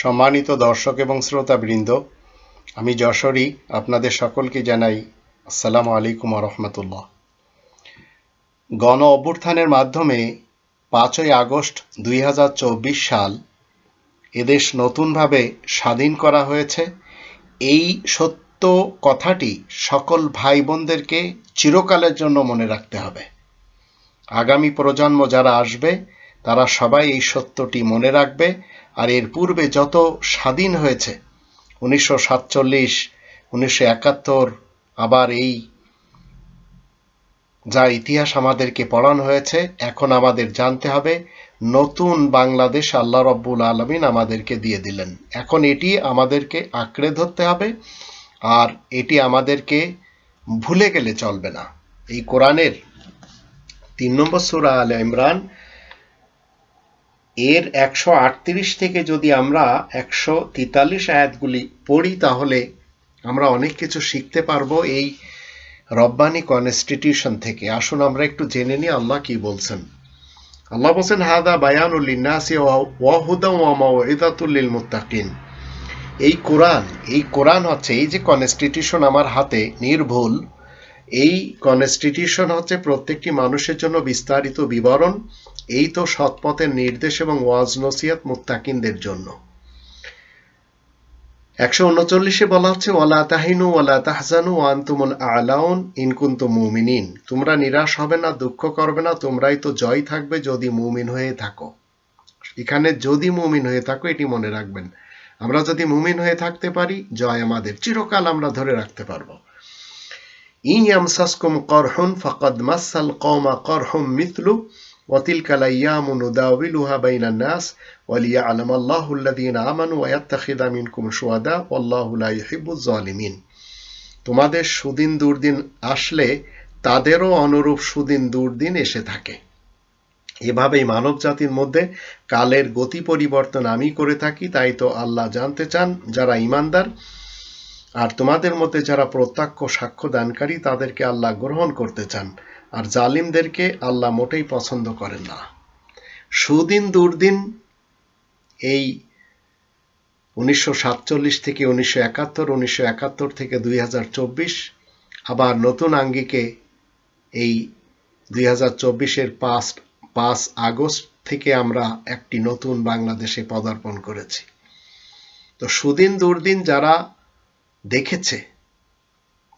সম্মানিত দর্শক এবং শ্রোতাবৃন্দ, আমি যশোরী, আপনাদের সকলকে জানাই আসসালামু আলাইকুম রহমতুল্লাহ। গণ অভ্যুত্থানের মাধ্যমে পাঁচই আগস্ট দুই হাজার চব্বিশ সাল এদেশ নতুনভাবে স্বাধীন করা হয়েছে। এই সত্য কথাটি সকল ভাই বোনদেরকে চিরকালের জন্য মনে রাখতে হবে। আগামী প্রজন্ম যারা আসবে তারা সবাই এই সত্যটি মনে রাখবে আর এর পূর্বে যত স্বাধীন হয়েছে, উনিশশো সাতচল্লিশ, উনিশশো একাত্তর, আবার এই যা ইতিহাস আমাদেরকে পড়ানো হয়েছে, এখন আমাদের জানতে হবে, নতুন বাংলাদেশ আল্লাহ রব্বুল আলমিন আমাদেরকে দিয়ে দিলেন। এখন এটি আমাদেরকে আঁকড়ে ধরতে হবে আর এটি আমাদেরকে ভুলে গেলে চলবে না। এই কোরআনের তিন নম্বর সুরা আল ইমরান এর একশো আটত্রিশ থেকে যদি আমরা একশো তেতাল্লিশ আয়াতগুলি পড়ি, তাহলে আমরা অনেক কিছু শিখতে পারব এই রব্বানি কনস্টিটিউশন থেকে। আসুন আমরা একটু জেনে নিই আল্লাহ কি বলছেন। আল্লাহ বলছেন, হাদা বায়ানুল্লিনাসি ওয়াহুদা মুত্তাকিন এই কোরআন এই কোরআন হচ্ছে, এই যে কনস্টিটিউশন আমার হাতে নির্ভুল, এই কনস্টিটিউশন হচ্ছে প্রত্যেকটি মানুষের জন্য বিস্তারিত বিবরণ। এই তো সৎপথের নির্দেশ এবং ওয়াজ নসিয়াত মুত্তাকিনদের জন্য। একশো উনচল্লিশে বলা হচ্ছে, ওয়ালা তাহিনু ওয়ালা তাহজানু আলাউন মুমিনিন। তোমরা নিরাশ হবে না, দুঃখ করবে না, তোমরাই তো জয় থাকবে যদি মুমিন হয়ে থাকো। এখানে যদি মুমিন হয়ে থাকো, এটি মনে রাখবেন। আমরা যদি মুমিন হয়ে থাকতে পারি, জয় আমাদের। চিরকাল আমরা ধরে রাখতে পারব। ইন ইয়ামসাসকুম করহুন ফাকাদ মাসাল কওমা করহুম মিথলু وتلك الأيام نداولها بين الناس وليعلم الله الذين آمنوا ويتخذ منكم شهداء والله لا يحب الظالمين তোমাদের সুদিন দুর্দিন আসলে তাদেরও অনুরূপ সুদিন দুর্দিন এসে থাকে এভাবেই মানব জাতির মধ্যে কালের গতি পরিবর্তন আমি করে থাকি তাই তো আল্লাহ জানতে চান যারা ইমানদার আর তোমাদের মধ্যে যারা প্রত্যক্ষ সাক্ষ্য দানকারী তাদেরকে আল্লাহ গ্রহণ করতে চান আর জালিমদেরকে আল্লাহ মোটেই পছন্দ করেন না। সুদিন দুর্দিন এই উনিশশো সাতচল্লিশ থেকে উনিশশো একাত্তর উনিশশো একাত্তর থেকে দুই হাজার চব্বিশ আবার নতুন আঙ্গিকে এই দুই হাজার চব্বিশের পাঁচ পাঁচ আগস্ট থেকে আমরা একটি নতুন বাংলাদেশে পদার্পণ করেছি। তো সুদিন দুর্দিন যারা দেখেছে,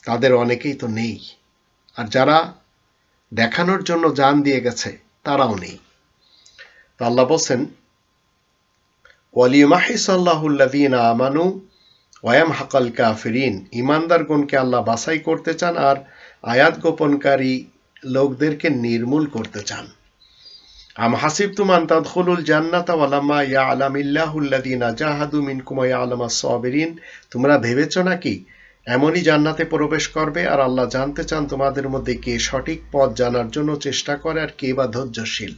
তাদের অনেকেই তো নেই। আর যারা দেখানোর জন্য জান দিয়ে গেছে, তারাও নেই। আল্লাহ বলছেন ওয়ালিমাহিসাল্লাহুল্লাদিন আমানু ওয়াম হাকাল কাফিরিন। ইমানদারগণকে আল্লাহ বাছাই করতে চান আর আয়াত গোপনকারী লোকদেরকে নির্মূল করতে চান। আম হাসিবতুম আন তাদখুলুল জান্নাতা ওয়ালাম্মা ইয়ালামিল্লাহুল্লাযীনা জাহাদু মিনকুম ওয়া ইয়ালামাস সাবিরিন। তোমরা ভেবেছো নাকি এমনই জান্নাতে প্রবেশ করবে আর আল্লাহ জানতে চান তোমাদের মধ্যে কে সঠিক পথ জানার জন্য চেষ্টা করে আর কে বা ধৈর্যশীল।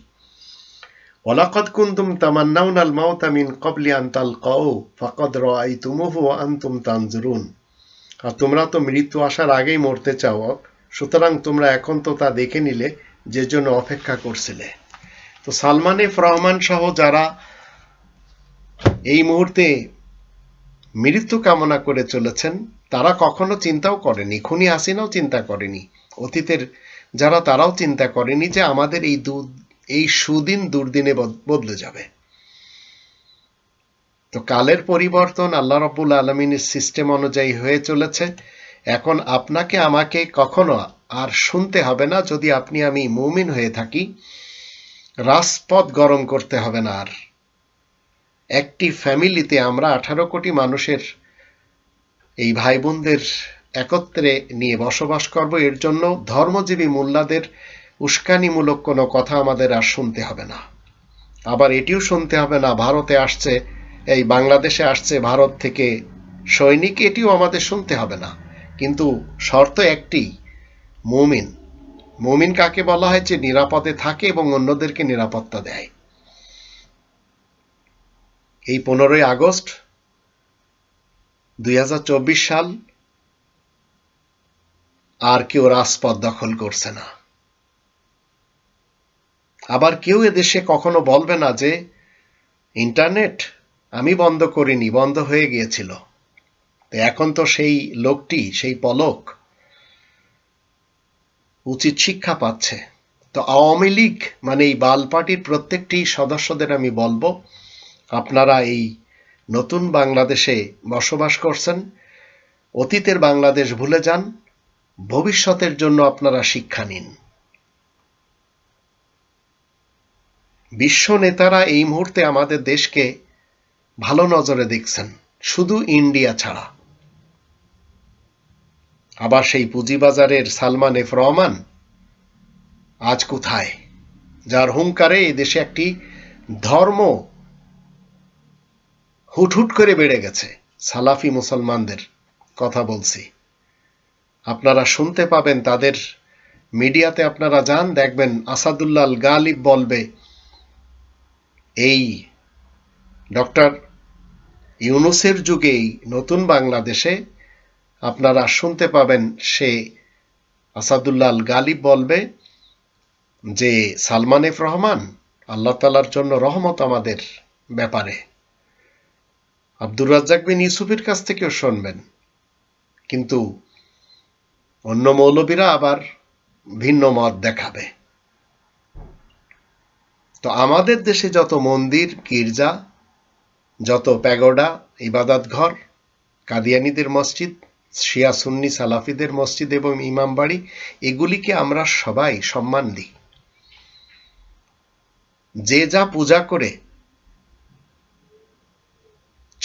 ওয়ালাকাদ কুনতুম তামান্নাউনা আল মাউতা ক্বাবলি আন তালকাউ, ফাকাদ রাআইতুমুহু ওয়া আনতুম আর তোমরা তো মৃত্যু আসার আগেই মরতে চাও, সুতরাং তোমরা এখন তো তা দেখে নিলে, যে জন্য অপেক্ষা করছিলে। তো সালমান এফ রহমান সহ যারা এই মুহূর্তে মৃত্যু কামনা করে চলেছেন, তারা কখনো চিন্তাও করেনি। খুনি হাসিনাও চিন্তা করেনি। অতীতের যারা, তারাও চিন্তা করেনি যে আমাদের এই দু, এই সুদিন দুর্দিনে বদলে যাবে। তো কালের পরিবর্তন আল্লাহ রব্বুল আলমিনের সিস্টেম অনুযায়ী হয়ে চলেছে। এখন আপনাকে, আমাকে কখনো আর শুনতে হবে না। যদি আপনি আমি মুমিন হয়ে থাকি, রাজপথ গরম করতে হবে না আর। একটি ফ্যামিলিতে আমরা আঠারো কোটি মানুষের এই ভাই বোনদের একত্রে নিয়ে বসবাস করব। এর জন্য ধর্মজীবী মোল্লাদের উস্কানিমূলক কোনো কথা আমাদের আর শুনতে হবে না। আবার এটিও শুনতে হবে না, ভারতে আসছে, এই বাংলাদেশে আসছে, ভারত থেকে সৈনিক, এটিও আমাদের শুনতে হবে না। কিন্তু শর্ত একটি, মুমিন। মুমিন কাকে বলা হয়? যে নিরাপদে থাকে এবং অন্যদেরকে নিরাপত্তা দেয়। এই পনেরোই আগস্ট দুই হাজার চব্বিশ সাল আর কেউ রাজপথ দখল করছে না। আবার কেউ এদেশে কখনো বলবে না যে, ইন্টারনেট আমি বন্ধ করিনি, বন্ধ হয়ে গিয়েছিল। এখন তো সেই লোকটি, সেই পলক উচিত শিক্ষা পাচ্ছে। তো আওয়ামী লীগ মানে এই বাল পার্টির প্রত্যেকটি সদস্যদের আমি বলব আপনারা এই নতুন বাংলাদেশে বসবাস করছেন, অতীতের বাংলাদেশ ভুলে যান, ভবিষ্যতের জন্য আপনারা শিক্ষা নিন। বিশ্ব নেতারা এই মুহূর্তে আমাদের দেশকে ভালো নজরে দেখছেন, শুধু ইন্ডিয়া ছাড়া। আবার সেই পুঁজিবাজারের সালমান এফ রহমান আজ কোথায়? যার হুঙ্কারে এই দেশে একটি ধর্ম হুটহুট করে বেড়ে গেছে, সালাফি মুসলমানদের কথা বলছি। আপনারা শুনতে পাবেন তাদের মিডিয়াতে আপনারা যান, দেখবেন আসাদুল্লাল গালিব বলবে, এই ডক্টর ইউনুসের যুগেই নতুন বাংলাদেশে আপনারা শুনতে পাবেন সে আসাদুল্লাল গালিব বলবে যে, সালমান এফ রহমান, আল্লাহ তালার জন্য রহমত আমাদের ব্যাপারে। আব্দুর রাজ্জাক বিন ইউসুফের কাছ থেকেও শুনবেন। কিন্তু অন্য মৌলবীরা আবার ভিন্ন মত দেখাবে। তো আমাদের দেশে যত মন্দির, গির্জা, যত প্যাগোডা, ইবাদত ঘর, কাদিয়ানিদের মসজিদ, শিয়া সুন্নি সালাফিদের মসজিদ এবং ইমামবাড়ি এগুলিকে আমরা সবাই সম্মান দিই। যে যা পূজা করে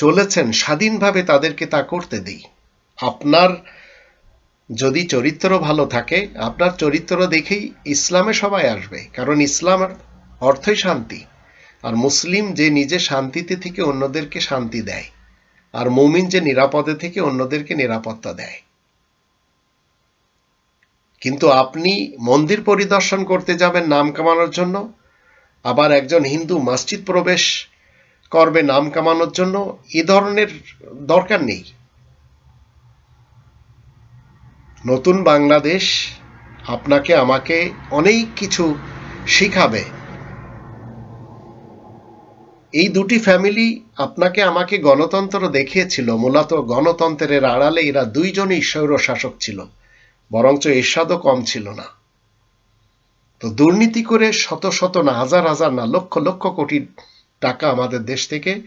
চলেছেন, স্বাধীনভাবে তাদেরকে তা করতে দিই। আপনার যদি চরিত্র ভালো থাকে, আপনার চরিত্র দেখেই ইসলামে সবাই আসবে। কারণ ইসলাম অর্থই শান্তি। আর মুসলিম যে নিজে শান্তিতে থেকে অন্যদেরকে শান্তি দেয়, আর মুমিন যে নিরাপদে থেকে অন্যদেরকে নিরাপত্তা দেয়। কিন্তু আপনি মন্দির পরিদর্শন করতে যাবেন নাম কামানোর জন্য, আবার একজন হিন্দু মসজিদ প্রবেশ করবে নাম কামানোর জন্য, এ ধরনের দরকার নেই। নতুন বাংলাদেশ আপনাকে, আমাকে অনেক কিছু শিখাবে। এই দুটি ফ্যামিলি আপনাকে, আমাকে গণতন্ত্র দেখিয়েছিল। মূলত গণতন্ত্রের আড়ালে এরা দুইজনই স্বৈর শাসক ছিল, বরঞ্চ এরশাদও কম ছিল না। তো দুর্নীতি করে শত শত না, হাজার হাজার না, লক্ষ লক্ষ কোটি টাকা আমাদের দেশ থেকে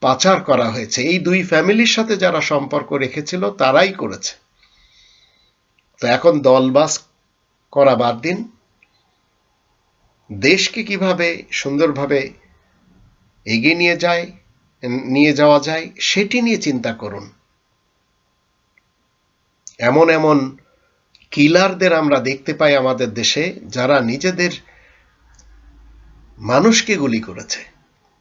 পাচার করা হয়েছে। এই দুই ফ্যামিলির সাথে যারা সম্পর্ক রেখেছিল, তারাই করেছে। তো এখন দলবাস করা বাদ দিন। দেশকে কীভাবে সুন্দরভাবে এগিয়ে নিয়ে যায়, নিয়ে যাওয়া যায়, সেটি নিয়ে চিন্তা করুন। এমন এমন কিলারদের আমরা দেখতে পাই আমাদের দেশে, যারা নিজেদের মানুষকে গুলি করেছে।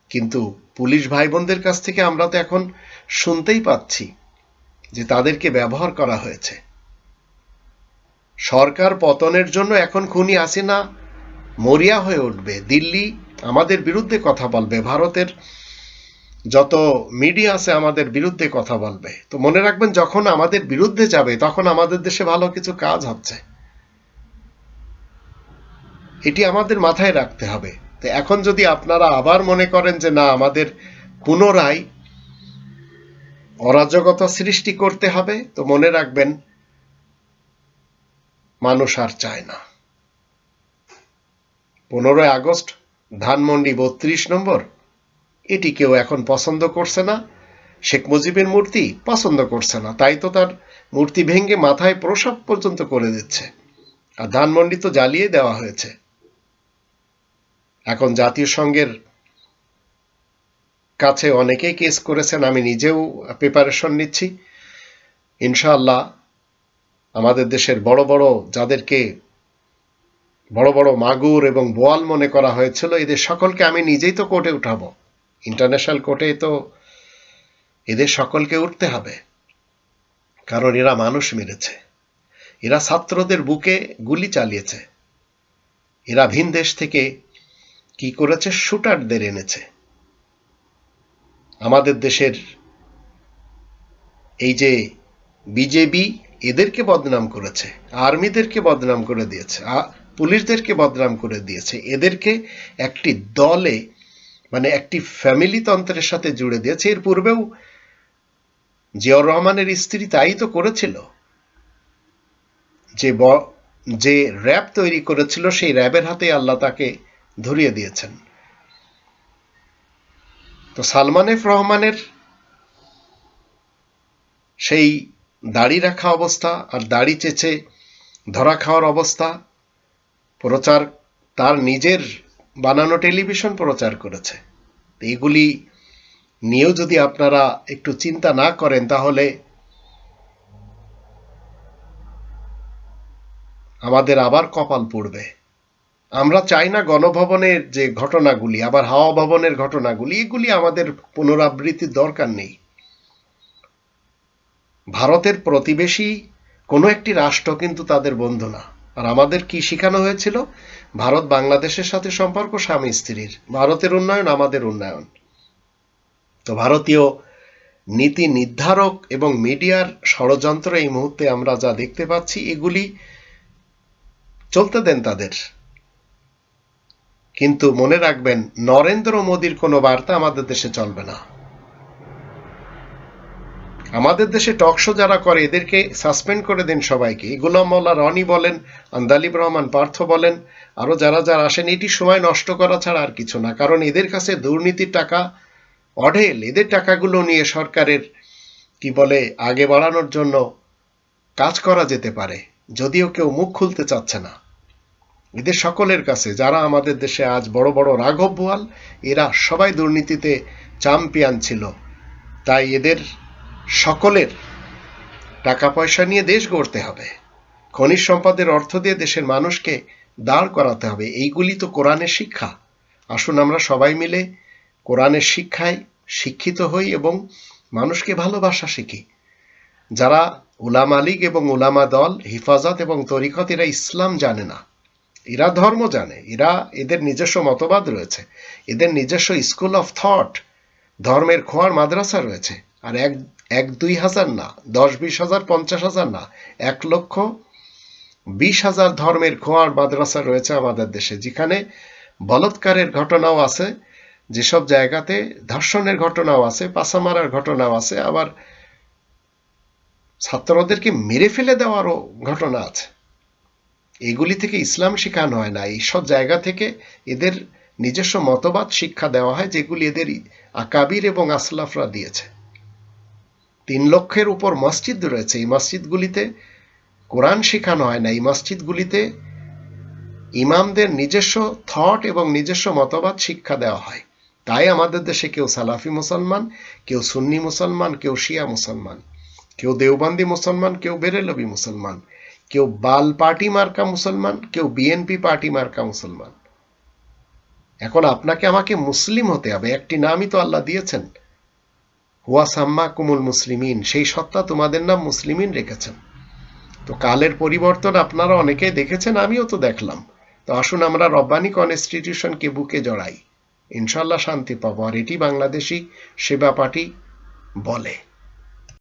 কিন্তু পুলিশ ভাই বোনদের কাছ থেকে আমরা তো এখন শুনতেই পাচ্ছি যে তাদেরকে ব্যবহার করা হয়েছে। সরকার পতনের জন্য এখন খুনি আসিনা মরিয়া হয়ে উঠবে। দিল্লি আমাদের বিরুদ্ধে কথা বলবে, ভারতের যত মিডিয়া আছে আমাদের বিরুদ্ধে কথা বলবে। তো মনে রাখবেন, যখন আমাদের বিরুদ্ধে যাবে, তখন আমাদের দেশে ভালো কিছু কাজ হচ্ছে। এটি আমাদের মাথায় রাখতে হবে। তো এখন যদি আপনারা আবার মনে করেন যে না, আমাদের পুনরায় অরাজকতা সৃষ্টি করতে হবে, তো মনে রাখবেন মানুষ আর চায় না। পনেরোই আগস্ট, ধানমন্ডি বত্রিশ নম্বর, এটি কেউ এখন পছন্দ করছে না। শেখ মুজিবের মূর্তি পছন্দ করছে না, তাই তো তার মূর্তি ভেঙে মাথায় প্রসাব পর্যন্ত করে দিচ্ছে। আর ধানমন্ডি তো জ্বালিয়ে দেওয়া হয়েছে। এখন জাতীয় সংঘের কাছে অনেকেই কেস করেছেন, আমি নিজেও প্রিপারেশন নিচ্ছি। ইনশাআল্লাহ আমাদের দেশের বড় বড় যাদেরকে বড় বড় মাগুর এবং বোয়াল মনে করা হয়েছিল, এদের সকলকে আমি নিজেই তো কোর্টে উঠাবো। ইন্টারন্যাশনাল কোর্টে তো এদের সকলকে উঠতে হবে, কারণ এরা মানুষ মেরেছে। এরা ছাত্রদের বুকে গুলি চালিয়েছে। এরা ভিন দেশ থেকে কি করেছে? শুটারদের এনেছে। আমাদের দেশের এই যে বিজেপি, এদেরকে বদনাম করেছে, আর্মিদেরকে বদনাম করে দিয়েছে পুলিশদেরকে বদনাম করে দিয়েছে, এদেরকে একটি দলে মানে একটি ফ্যামিলি তন্ত্রের সাথে জুড়ে দিয়েছে। এর পূর্বেও জিয়াউর রহমানের স্ত্রী তাই তো করেছিল। যে যে র্যাব তৈরি করেছিল, সেই র্যাবের হাতে আল্লাহ তাকে ধরিয়ে দিয়েছেন। তো সালমান এফ রহমানের সেই দাড়ি রাখা অবস্থা আর দাড়ি চেচে ধরা খাওয়ার অবস্থা প্রচার, তার নিজের বানানো টেলিভিশন প্রচার করেছে। এগুলি নিয়েও যদি আপনারা একটু চিন্তা না করেন, তাহলে আমাদের আবার কপাল পড়বে। আমরা চাই না গণভবনের যে ঘটনাগুলি, আবার হাওয়া ভবনের ঘটনাগুলি, এগুলি আমাদের পুনরাবৃত্তির দরকার নেই। ভারতের প্রতিবেশী কোনো একটি রাষ্ট্র কিন্তু তাদের বন্ধু না। আর আমাদের কি শেখানো হয়েছিল? ভারত বাংলাদেশের সাথে সম্পর্ক স্বামী স্ত্রীর, ভারতের উন্নয়ন আমাদের উন্নয়ন। তো ভারতীয় নীতি নির্ধারক এবং মিডিয়ার ষড়যন্ত্র এই মুহূর্তে আমরা যা দেখতে পাচ্ছি, এগুলি চলতে দেন তাদের। কিন্তু মনে রাখবেন, নরেন্দ্র মোদীর কোনো বার্তা আমাদের দেশে চলবে না। আমাদের দেশে টকশো যারা করে, এদেরকে সাসপেন্ড করে দিন সবাইকে। গুলাম মোল্লা রনি বলেন, আন্দালিব রহমান পার্থ বলেন, আরও যারা যারা আসেন, এটি সময় নষ্ট করা ছাড়া আর কিছু না, কারণ এদের কাছে দুর্নীতির টাকা অঢেল। এদের টাকাগুলো নিয়ে সরকারের, কি বলে, আগে বাড়ানোর জন্য কাজ করা যেতে পারে, যদিও কেউ মুখ খুলতে চাচ্ছে না। এদের সকলের কাছে, যারা আমাদের দেশে আজ বড় বড় রাঘব বোয়াল, এরা সবাই দুর্নীতিতে চ্যাম্পিয়ন ছিল। তাই এদের সকলের টাকা পয়সা নিয়ে দেশ গড়তে হবে। খনিজ সম্পদের অর্থ দিয়ে দেশের মানুষকে দাঁড় করাতে হবে। এইগুলি তো কোরআনের শিক্ষা। আসুন আমরা সবাই মিলে কোরআনের শিক্ষায় শিক্ষিত হই এবং মানুষকে ভালোবাসা শিখি। যারা উলামা লীগ এবং উলামা দল, হিফাজত এবং তরিকত, এরা ইসলাম জানে না। এরা ধর্ম জানে, এরা এদের নিজস্ব মতবাদ রয়েছে, এদের নিজস্ব স্কুল অফ থট ধর্মের খোয়ার মাদ্রাসা রয়েছে, আর এক এক দুই হাজার না, দশ, বিশ হাজার, পঞ্চাশ হাজার না, এক লক্ষ বিশ হাজার ধর্মের খোয়ার মাদ্রাসা রয়েছে আমাদের দেশে, যেখানে বলৎকারের ঘটনাও আছে, যেসব জায়গাতে ধর্ষণের ঘটনাও আছে পাশা মারার ঘটনাও আছে, আবার ছাত্রদেরকে মেরে ফেলে দেওয়ারও ঘটনা আছে। এগুলি থেকে ইসলাম শেখানো হয় না। এইসব জায়গা থেকে এদের নিজস্ব মতবাদ শিক্ষা দেওয়া হয়, যেগুলি এদের আকাবির এবং আসলাফরা দিয়েছে। তিন লক্ষের উপর মসজিদ রয়েছে। এই মসজিদগুলিতে কোরআন শেখানো হয় না। এই মসজিদগুলিতে ইমামদের নিজস্ব থট এবং নিজস্ব মতবাদ শিক্ষা দেওয়া হয়। তাই আমাদের দেশে কেউ সালাফি মুসলমান, কেউ সুন্নি মুসলমান, কেউ শিয়া মুসলমান, কেউ দেওবান্দি মুসলমান, কেউ বেরেলবি মুসলমান। কেউ বাল পার্টি মার্কা মুসলমান, কেউ বিএনপি পার্টি মার্কা মুসলমান। এখন আপনাকে আমাকে মুসলিম হতে হবে, একটি নামই তো আল্লাহ দিয়েছেন। হুয়া সাম্মা কুমুল মুসলিমিন, সেই সত্তা তোমাদের নাম মুসলিমিন রেখেছেন। তো কালের পরিবর্তন আপনারা অনেকেই দেখেছেন, আমিও তো দেখলাম। তো আসুন আমরা রব্বানি কনস্টিটিউশনকে বুকে জড়াই। ইনশাল্লাহ শান্তি পাবো। আর এটি বাংলাদেশি সেবা পার্টি বলে।